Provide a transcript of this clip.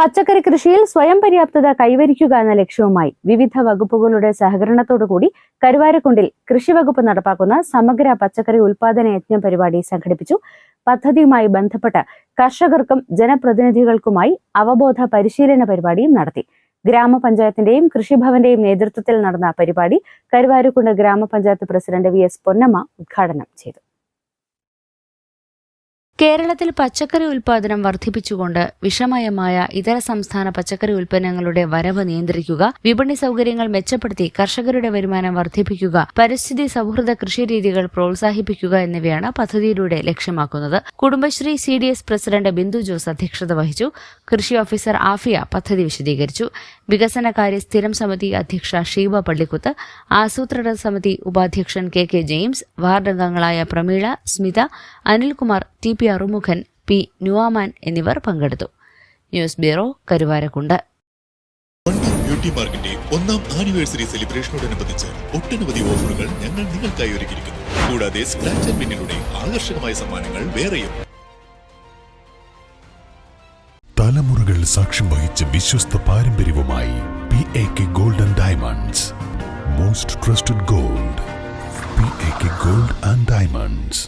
പച്ചക്കറി കൃഷിയിൽ സ്വയം പര്യാപ്തത കൈവരിക്കുക എന്ന ലക്ഷ്യവുമായി വിവിധ വകുപ്പുകളുടെ സഹകരണത്തോടുകൂടി കരുവാരക്കുണ്ടിൽ കൃഷി വകുപ്പ് നടപ്പാക്കുന്ന സമഗ്ര പച്ചക്കറി ഉൽപാദന യജ്ഞ പരിപാടി സംഘടിപ്പിച്ചു. പദ്ധതിയുമായി ബന്ധപ്പെട്ട് കർഷകർക്കും ജനപ്രതിനിധികൾക്കുമായി അവബോധ പരിശീലന പരിപാടിയും നടത്തി. ഗ്രാമപഞ്ചായത്തിന്റെയും കൃഷിഭവന്റെയും നേതൃത്വത്തിൽ നടന്ന പരിപാടി കരുവാരക്കുണ്ട് ഗ്രാമപഞ്ചായത്ത് പ്രസിഡന്റ് വി എസ് പൊന്നമ്മ ഉദ്ഘാടനം ചെയ്തു. കേരളത്തിൽ പച്ചക്കറി ഉൽപാദനം വർദ്ധിപ്പിച്ചുകൊണ്ട് വിഷമയമായ ഇതര സംസ്ഥാന പച്ചക്കറി ഉൽപ്പന്നങ്ങളുടെ വരവ് നിയന്ത്രിക്കുക വിപണി സൗകര്യങ്ങൾ മെച്ചപ്പെടുത്തി കർഷകരുടെ വരുമാനം വർദ്ധിപ്പിക്കുക പരിസ്ഥിതി സൗഹൃദ കൃഷിരീതികൾ പ്രോത്സാഹിപ്പിക്കുക എന്നിവയാണ് പദ്ധതിയിലൂടെ ലക്ഷ്യമാക്കുന്നത്. Kudumbashree C D S president Bindu Jose അധ്യക്ഷത വഹിച്ചു. കൃഷി ഓഫീസർ ആഫിയ പദ്ധതി വിശദീകരിച്ചു. വികസനകാര്യ സ്ഥിരം സമിതി അധ്യക്ഷ ഷീബ പള്ളിക്കുത്ത് ആസൂത്രണ സമിതി ഉപാധ്യക്ഷൻ കെ കെ ജെയിംസ് വാർഡ് അംഗങ്ങളായ Prameela Smitha Anilkumar T P Arumughan P Nuaman എന്നിവർ പങ്കെടുത്തു. News bureau Karuvarakundu. ബ്യൂട്ടി മാർക്കിന്റെ ഒന്നാം ആനിവേഴ്സറി സെലിബ്രേഷനോടനുബന്ധിച്ച് ഒട്ടനവധി ഓഫറുകൾ ഞങ്ങൾ നിങ്ങൾക്കായി ഒരുക്കിയിരിക്കുന്നു. കൂടാതെ സ്ക്രാച്ച് ആൻഡ് പിന്നിലൂടെ ആകർഷകമായ സമ്മാനങ്ങൾ വേറെയും. തലമുറകൾ സാക്ഷ്യം വഹിച്ച വിശ്വസ്ത പാരമ്പര്യവുമായി P A K golden diamonds most trusted gold P A K gold and diamonds